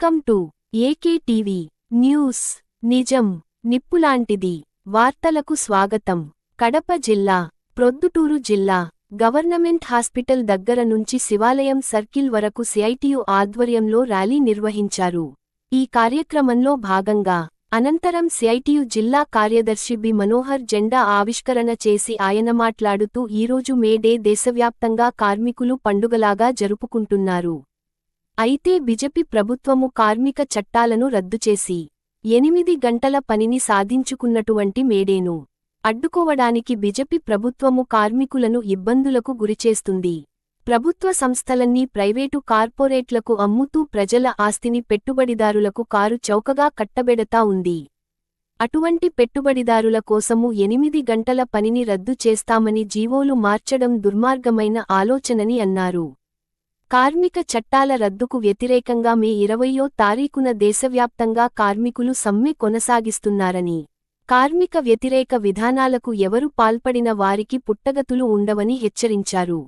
Welcome to AK TV news. నిజం నిప్పులాంటిది. వార్తలకు స్వాగతం. కడప జిల్లా ప్రొద్దుటూరు జిల్లా గవర్నమెంట్ హాస్పిటల్ దగ్గర నుంచి శివాలయం సర్కిల్ వరకు సిఐటియు ఆధ్వర్యంలో ర్యాలీ నిర్వహించారు. ఈ కార్యక్రమంలో భాగంగా అనంతరం సిఐటియు జిల్లా కార్యదర్శి బి. మనోహర్ జెండా ఆవిష్కరణ చేసి ఆయన మాట్లాడుతూ ఈరోజు మే డే దేశవ్యాప్తంగా కార్మికులు పండుగలాగా జరుపుకుంటున్నారు. అయితే బిజెపి ప్రభుత్వము కార్మిక చట్టాలను రద్దు చేసి ఎనిమిది గంటల పనిని సాధించుకున్నటువంటి మేడేను. అడ్డుకోవడానికి బిజెపి ప్రభుత్వము కార్మికులను ఇబ్బందులకు గురిచేస్తుంది. ప్రభుత్వ సంస్థలన్నీ ప్రైవేటు కార్పొరేట్లకు అమ్ముతూ ప్రజల ఆస్తిని పెట్టుబడిదారులకు కారు చౌకగా కట్టబెడతా ఉంది. అటువంటి పెట్టుబడిదారుల కోసము ఎనిమిది గంటల పనిని రద్దు చేస్తామని జీవోలు మార్చడం దుర్మార్గమైన ఆలోచనని అన్నారు. కార్మిక చట్టాల రద్దుకు వ్యతిరేకంగా మే ఇరవయో తారీఖున దేశవ్యాప్తంగా కార్మికులు సమ్మె కొనసాగిస్తున్నారని కార్మిక వ్యతిరేక విధానాలకు ఎవరు పాల్పడిన వారికి పుట్టగతులు ఉండవని హెచ్చరించారు.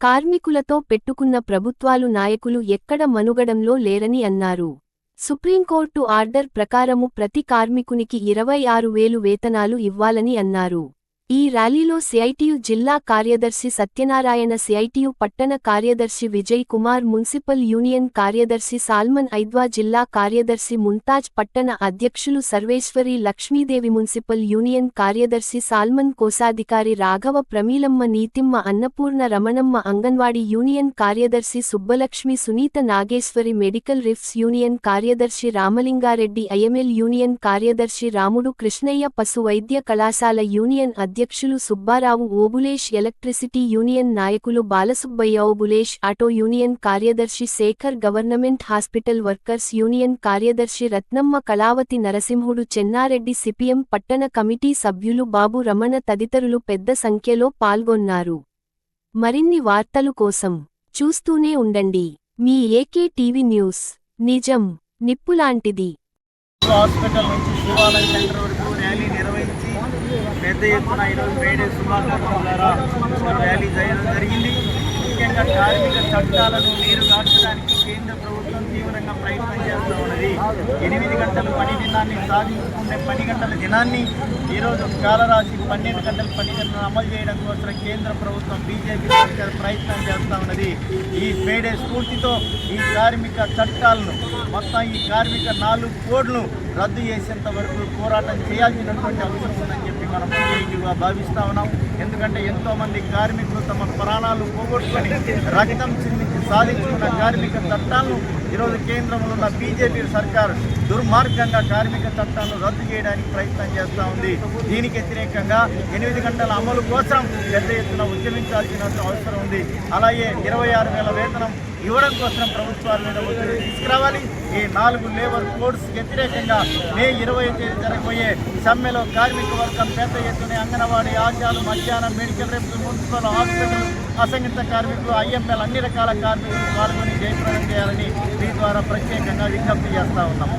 కార్మికులతో పెట్టుకున్న ప్రభుత్వాలు నాయకులు ఎక్కడ మనుగడంలో లేరని అన్నారు. సుప్రీంకోర్టు ఆర్డర్ ప్రకారము ప్రతి కార్మికునికి ఇరవై ఆరు వేలు వేతనాలు ఇవ్వాలని అన్నారు. ఈ ర్యాలీలో సిఐటియు జిల్లా కార్యదర్శి సత్యనారాయణ సిఐటియు పట్టణ కార్యదర్శి విజయ్ కుమార్ మున్సిపల్ యూనియన్ కార్యదర్శి సాల్మన్ ఐద్వా జిల్లా కార్యదర్శి ముంతాజ్ పట్టణ అధ్యక్షులు సర్వేశ్వరి లక్ష్మీదేవి మున్సిపల్ యూనియన్ కార్యదర్శి సాల్మన్ కోశాధికారి రాఘవ ప్రమీలమ్మ నీతిమ్మ అన్నపూర్ణ రమణమ్మ అంగన్వాడీ యూనియన్ కార్యదర్శి Subbalakshmi Sunitha Nageswari medical reps union కార్యదర్శి రామలింగారెడ్డి ఐఎంఎల్ యూనియన్ కార్యదర్శి రాముడు కృష్ణయ్య పశు వైద్య కళాశాల యూనియన్ అధ్యక్షులు అధ్యక్షులు సుబ్బారావు ఓబులేష్ ఎలక్ట్రిసిటీ యూనియన్ నాయకులు బాలసుబ్బయ్య ఓబులేష్ ఆటో యూనియన్ కార్యదర్శి Sekhar government hospital workers union కార్యదర్శి రత్నమ్మ కళావతి నరసింహుడు చెన్నారెడ్డి సిపిఎం పట్టణ కమిటీ సభ్యులు బాబు రమణ తదితరులు పెద్ద సంఖ్యలో పాల్గొన్నారు. మరిన్ని వార్తలు కోసం చూస్తూనే ఉండండి. మీ ఏకే టీవీ న్యూస్. నిజం. నిప్పులాంటిది హాస్పిటల్ నుంచి శివాలయ సెంటర్ వరకు ర్యాలీ నిర్వహించి పెద్ద ఎత్తున ఈరోజు మేడే శుభాకాంక్షల ద్వారా ర్యాలీ చేయడం జరిగింది. ముఖ్యంగా కార్మిక చట్టాలను నీరు గార్చడానికి కేంద్ర ప్రభుత్వం తీవ్రంగా ప్రయత్నం చేస్తూ ఉన్నది. ఎనిమిది గంటల పని దినాన్ని సాధించుకునే పని గంటల దినాన్ని ఈరోజు కాలరాశి పన్నెండు గంటల పని దినాన్ని అమలు చేయడం కోసం కేంద్ర ప్రభుత్వం బీజేపీ సర్కార్ ప్రయత్నం చేస్తూ ఉన్నది. ఈ మేడే స్ఫూర్తితో ఈ కార్మిక చట్టాలను మొత్తం ఈ కార్మిక నాలుగు కోడ్లను రద్దు చేసేంత వరకు పోరాటం చేయాల్సినటువంటి అవసరం ఉందని చెప్పి మనం సిఐటిగా భావిస్తూ ఉన్నాం. ఎందుకంటే ఎంతోమంది కార్మికులు తమ ప్రాణాలు పోగొట్టుకొని రక్తం చిందించి సాధించుకున్న కార్మిక చట్టాలను ఈరోజు కేంద్రంలో ఉన్న బీజేపీ సర్కార్ దుర్మార్గంగా కార్మిక చట్టాలను రద్దు చేయడానికి ప్రయత్నం చేస్తూ ఉంది. దీనికి వ్యతిరేకంగా ఎనిమిది గంటల అమలు కోసం పెద్ద ఎత్తున ఉద్యమించాల్సిన అవసరం ఉంది. అలాగే ఇరవై ఆరు వేల వేతనం ఇవ్వడం కోసం ప్రభుత్వాల మీద ఒత్తిడి తీసుకురావాలి. ఈ నాలుగు లేబర్ కోడ్స్ వ్యతిరేకంగా మే ఇరవై తేదీ జరగబోయే సమ్మెలో కార్మిక వర్గం పెద్ద ఎత్తున అంగన్వాడీ ఆశాలు మధ్యాహ్నం మెడికల్ రేపు మున్సిపల్ హాస్పిటల్ అసంగిత కార్మికులు ఐఎంఎల్ అన్ని రకాల కార్మికులు పాల్గొని జయప్రదం చేయాలని మీ ద్వారా ప్రత్యేకంగా విజ్ఞప్తి చేస్తూ ఉన్నాము